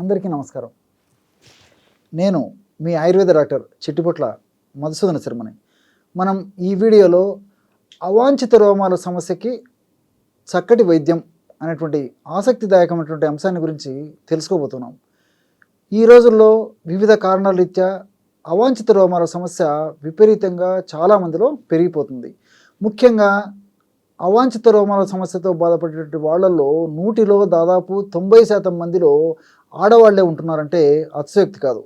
అందరికీ నమస్కారం. నేను మీ ఆయుర్వేద డాక్టర్ చిట్టిపొట్ల మధుసూదన శర్మని. మనం ఈ వీడియోలో అవాంఛిత రోమాల సమస్యకి చక్కటి వైద్యం అనేటువంటి ఆసక్తిదాయకమైనటువంటి అంశాన్ని గురించి తెలుసుకోబోతున్నాం. ఈ రోజుల్లో వివిధ కారణాల రీత్యా అవాంఛిత రోమాల సమస్య విపరీతంగా చాలామందిలో పెరిగిపోతుంది. ముఖ్యంగా అవాంఛిత రోమాల సమస్యతో బాధపడేటువంటి వాళ్ళల్లో నూటిలో దాదాపు తొంభై శాతం మందిలో ఆడవాళ్ళే ఉంటున్నారంటే అతిశయోక్తి కాదు.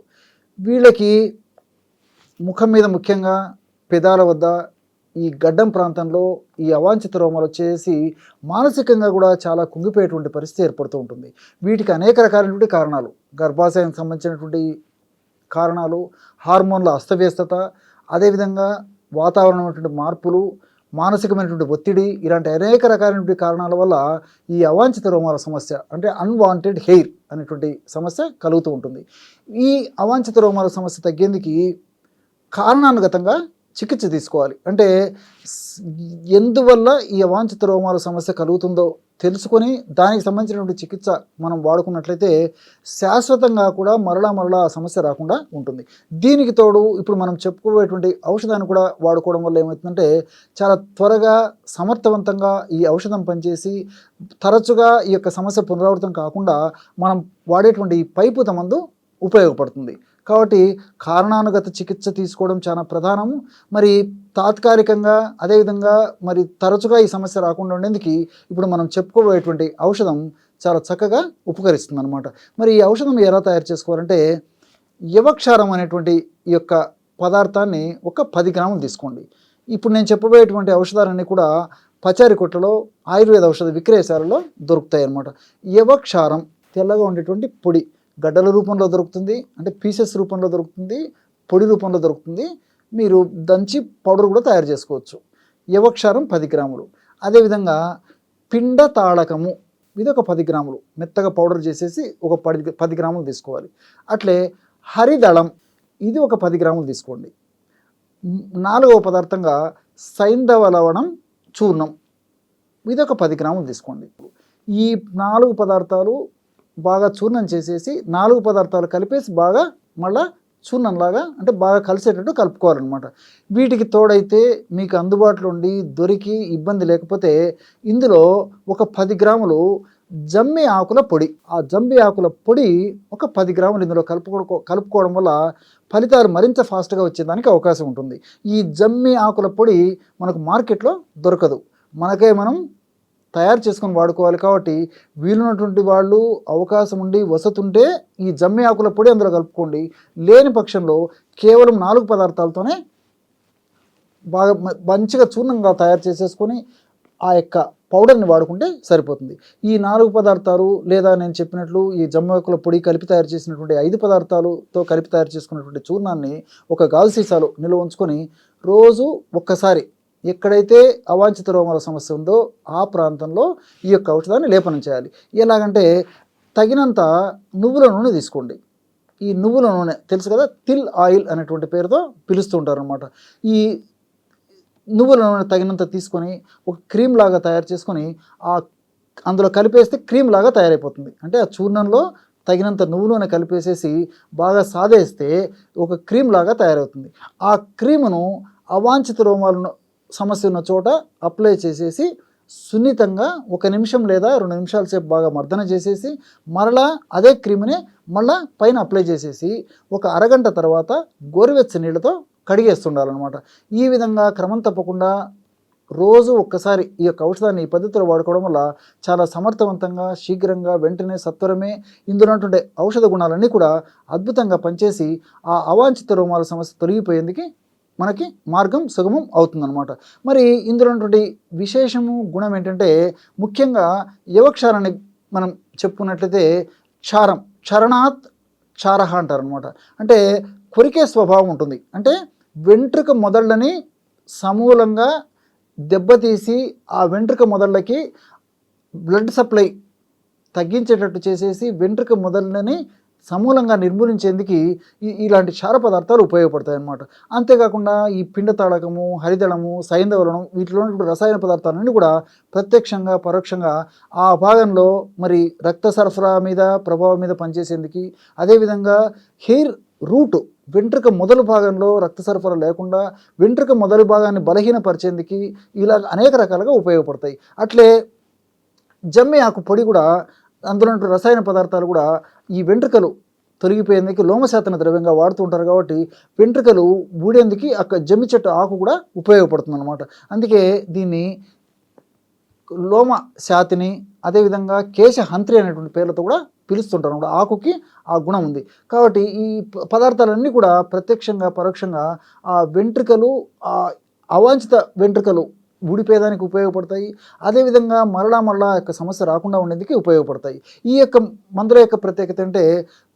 వీళ్ళకి ముఖం మీద ముఖ్యంగా పెదాల వద్ద ఈ గడ్డం ప్రాంతంలో ఈ అవాంఛిత రోమాలు వచ్చేసి మానసికంగా కూడా చాలా కుంగిపోయేటువంటి పరిస్థితి ఏర్పడుతూ ఉంటుంది. వీటికి అనేక రకాలైనటువంటి కారణాలు. గర్భాశయానికి సంబంధించినటువంటి కారణాలు హార్మోన్ల అస్తవ్యస్తత అదేవిధంగా వాతావరణమైనటువంటి మార్పులు మానసికమైనటువంటి ఒత్తిడి ఇలాంటి అనేక రకాలైనటువంటి కారణాల వల్ల ఈ అవాంఛిత రోమాల సమస్య అంటే అన్వాంటెడ్ హెయిర్ అనేటువంటి సమస్య కలుగుతూ ఉంటుంది. ఈ అవాంఛిత రోమాల సమస్య తగ్గేందుకు కారణానుగతంగా చికిత్స తీసుకోవాలి. అంటే ఎందువల్ల ఈ అవాంఛిత రోమాల సమస్య కలుగుతుందో తెలుసుకొని దానికి సంబంధించినటువంటి చికిత్స మనం వాడుకున్నట్లయితే శాశ్వతంగా కూడా మరలా మరలా సమస్య రాకుండా ఉంటుంది. దీనికి తోడు ఇప్పుడు మనం చెప్పుకోబోయేటువంటి ఔషధాన్ని కూడా వాడుకోవడం వల్ల ఏమవుతుందంటే చాలా త్వరగా సమర్థవంతంగా ఈ ఔషధం పనిచేసి తరచుగా ఈ యొక్క సమస్య పునరావృతం కాకుండా మనం వాడేటువంటి ఈ పైపుత మందు ఉపయోగపడుతుంది. కాబట్టి కారణానుగత చికిత్స తీసుకోవడం చాలా ప్రధానము. మరి తాత్కాలికంగా అదేవిధంగా మరి తరచుగా ఈ సమస్య రాకుండా ఉండేందుకు ఇప్పుడు మనం చెప్పుకోబోయేటువంటి ఔషధం చాలా చక్కగా ఉపకరిస్తుంది అనమాట మరి ఈ ఔషధం ఎలా తయారు చేసుకోవాలంటే యవక్షారం అనేటువంటి ఈ యొక్క పదార్థాన్ని ఒక పది గ్రాములు తీసుకోండి. ఇప్పుడు నేను చెప్పబోయేటువంటి ఔషధాలన్నీ కూడా పచారి కొట్టలో ఆయుర్వేద ఔషధ విక్రయశాలలో దొరుకుతాయి అన్నమాట యవక్షారం తెల్లగా ఉండేటువంటి పొడి గడ్డల రూపంలో దొరుకుతుంది అంటే పీసెస్ రూపంలో దొరుకుతుంది పొడి రూపంలో దొరుకుతుంది. మీరు దంచి పౌడర్ కూడా తయారు చేసుకోవచ్చు. యవక్షారం పది గ్రాములు. అదేవిధంగా పిండ తాళకము ఇది ఒక పది గ్రాములు. మెత్తగా పౌడర్ చేసేసి ఒక పది పది గ్రాములు తీసుకోవాలి. అట్లే హరిదళం ఇది ఒక పది గ్రాములు తీసుకోండి. నాలుగవ పదార్థంగా సైంధవ లవణం చూర్ణం. ఇది ఒక పది గ్రాములు తీసుకోండి. ఈ నాలుగు పదార్థాలు బాగా చూర్ణం చేసేసి నాలుగు పదార్థాలు కలిపేసి బాగా మళ్ళా చూర్ణంలాగా అంటే బాగా కలిసేటట్టు కలుపుకోవాలన్నమాట. వీటికి తోడైతే మీకు అందుబాటులో ఉండి దొరికి ఇబ్బంది లేకపోతే ఇందులో ఒక పది గ్రాములు జమ్మి ఆకుల పొడి. ఆ జమ్మి ఆకుల పొడి ఒక పది గ్రాములు ఇందులో కలుపుకో కలుపుకోవడం వల్ల ఫలితాలు మరింత ఫాస్ట్గా వచ్చేదానికి అవకాశం ఉంటుంది. ఈ జమ్మి ఆకుల పొడి మనకు మార్కెట్లో దొరకదు. మనకే మనం తయారు చేసుకొని వాడుకోవాలి కాబట్టి వీలున్నటువంటి వాళ్ళు అవకాశం ఉండి వసతి ఉంటే ఈ జమ్మి ఆకుల పొడి అందులో కలుపుకోండి. లేని పక్షంలో కేవలం నాలుగు పదార్థాలతోనే బాగా మంచిగా చూర్ణంగా తయారు చేసేసుకొని ఆ యొక్క పౌడర్ని వాడుకుంటే సరిపోతుంది. ఈ నాలుగు పదార్థాలు లేదా నేను చెప్పినట్లు ఈ జమ్మకుల పొడి కలిపి తయారు చేసినటువంటి ఐదు పదార్థాలతో కలిపి తయారు చేసుకున్నటువంటి చూర్ణాన్ని ఒక గాజు సీసాలో నిల్వ ఉంచుకొని రోజు ఒక్కసారి ఎక్కడైతే అవాంఛిత రోమాల సమస్య ఉందో ఆ ప్రాంతంలో ఈ యొక్క ఔషధాన్ని లేపనం చేయాలి. ఎలాగంటే తగినంత నువ్వుల నూనె తీసుకోండి. ఈ నువ్వుల నూనె తెలుసు కదా? తిల్ ఆయిల్ అనేటువంటి పేరుతో పిలుస్తూ ఉంటారనమాట ఈ నువ్వుల నూనె తగినంత తీసుకొని ఒక క్రీమ్ లాగా తయారు చేసుకొని ఆ అందులో కలిపేస్తే క్రీమ్ లాగా తయారైపోతుంది. అంటే ఆ చూర్ణంలో తగినంత నువ్వు నూనె కలిపేసేసి బాగా సాదేస్తే ఒక క్రీమ్ లాగా తయారవుతుంది. ఆ క్రీమును అవాంఛిత రోమాలను సమస్య ఉన్న చోట అప్లై చేసేసి సున్నితంగా ఒక నిమిషం లేదా రెండు నిమిషాల సేపు బాగా మర్దన చేసేసి మరలా అదే క్రీమ్ని మళ్ళా పైన అప్లై చేసేసి ఒక అరగంట తర్వాత గోరువెచ్చ నీళ్ళతో కడిగేస్తుండాలన్నమాట. ఈ విధంగా క్రమం తప్పకుండా రోజు ఒక్కసారి ఈ యొక్క ఔషధాన్ని ఈ పద్ధతిలో వాడుకోవడం వల్ల చాలా సమర్థవంతంగా శీఘ్రంగా వెంటనే సత్వరమే ఇందులో ఔషధ గుణాలన్నీ కూడా అద్భుతంగా పనిచేసి ఆ అవాంఛిత రోమాల సమస్య తొలగిపోయేందుకు మనకి మార్గం సుగమం అవుతుందన్నమాట. మరి ఇందులో ఉన్నటువంటి విశేషము గుణం ఏంటంటే ముఖ్యంగా యువక్షారాన్ని మనం చెప్పుకున్నట్లయితే క్షారం క్షరణాత్ క్షారహ అంటారు అనమాట అంటే కొరికే స్వభావం ఉంటుంది. అంటే వెంట్రుక మొదళ్ళని సమూలంగా దెబ్బతీసి ఆ వెంట్రుక మొదళ్ళకి బ్లడ్ సప్లై తగ్గించేటట్టు చేసేసి వెంట్రుక మొదళ్ళని సమూలంగా నిర్మూలించేందుకు ఈ ఇలాంటి క్షార పదార్థాలు ఉపయోగపడతాయి అన్నమాట అంతేకాకుండా ఈ పిండ తాడకము హరిదళము సైంధవలనం వీటిలో రసాయన పదార్థాలన్నీ కూడా ప్రత్యక్షంగా పరోక్షంగా ఆ భాగంలో మరి రక్త సరఫరా మీద ప్రభావం మీద పనిచేసేందుకు అదేవిధంగా హెయిర్ రూట్ వెంట్రుక మొదలు భాగంలో రక్త సరఫరా లేకుండా వెంట్రుక మొదలు భాగాన్ని బలహీనపరిచేందుకు ఇలా అనేక రకాలుగా ఉపయోగపడతాయి. అట్లే జమ్మి ఆకు పొడి కూడా అందులో రసాయన పదార్థాలు కూడా ఈ వెంట్రుకలు తొలగిపోయేందుకు లోమశాతన ద్రవ్యంగా వాడుతూ ఉంటారు కాబట్టి వెంట్రుకలు ఊడేందుకు అక్కడ జమ్మి చెట్టు ఆకు కూడా ఉపయోగపడుతుంది అనమాట అందుకే దీన్ని లోమ శాతిని అదేవిధంగా కేశ హంత్రి అనేటువంటి పేర్లతో కూడా పిలుస్తుంటారు అనమాట ఆకుకి ఆ గుణం ఉంది. కాబట్టి ఈ పదార్థాలన్నీ కూడా ప్రత్యక్షంగా పరోక్షంగా ఆ వెంట్రుకలు ఆ అవాంఛిత వెంట్రుకలు ఊడిపోయేదానికి ఉపయోగపడతాయి. అదేవిధంగా మరలా మరలా యొక్క సమస్య రాకుండా ఉండేందుకు ఉపయోగపడతాయి. ఈ యొక్క మందుల యొక్క ప్రత్యేకత అంటే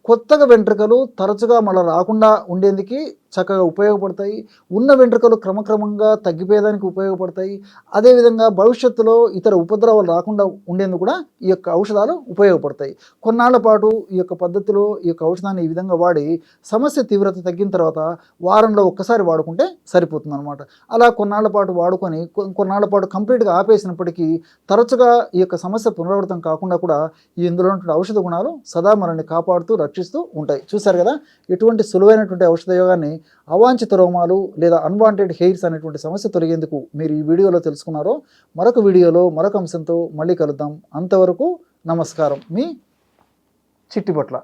కొత్తగా వెంట్రుకలు తరచుగా మళ్ళీ రాకుండా ఉండేందుకు చక్కగా ఉపయోగపడతాయి. ఉన్న వెంట్రుకలు క్రమక్రమంగా తగ్గిపోయేదానికి ఉపయోగపడతాయి. అదేవిధంగా భవిష్యత్తులో ఇతర ఉపద్రవాలు రాకుండా ఉండేందుకు కూడా ఈ యొక్క ఔషధాలు ఉపయోగపడతాయి. కొన్నాళ్ళ పాటు ఈ యొక్క పద్ధతిలో ఈ యొక్క ఔషధాన్ని ఈ విధంగా వాడి సమస్య తీవ్రత తగ్గిన తర్వాత వారంలో ఒక్కసారి వాడుకుంటే సరిపోతుంది అనమాట అలా కొన్నాళ్ళ పాటు వాడుకొని కొన్నాళ్ళ పాటు కంప్లీట్గా ఆపేసినప్పటికీ తరచుగా ఈ యొక్క సమస్య పునరావృతం కాకుండా కూడా ఈ ఇందులో ఉన్నటువంటి ఔషధ గుణాలు సదా మనల్ని కాపాడుతూ రక్షిస్తూ ఉంటాయి. చూసారు కదా? ఎటువంటి సులువైనటువంటి ఔషధ యోగాన్ని అవాంఛిత రోమాలు లేదా అన్వాంటెడ్ హెయిర్స్ అనేటువంటి సమస్య తొలగేందుకు మీరు ఈ వీడియోలో తెలుసుకున్నారో మరొక వీడియోలో మరొక అంశంతో మళ్ళీ కలుద్దాం. అంతవరకు నమస్కారం. మీ చిట్టిపట్ల.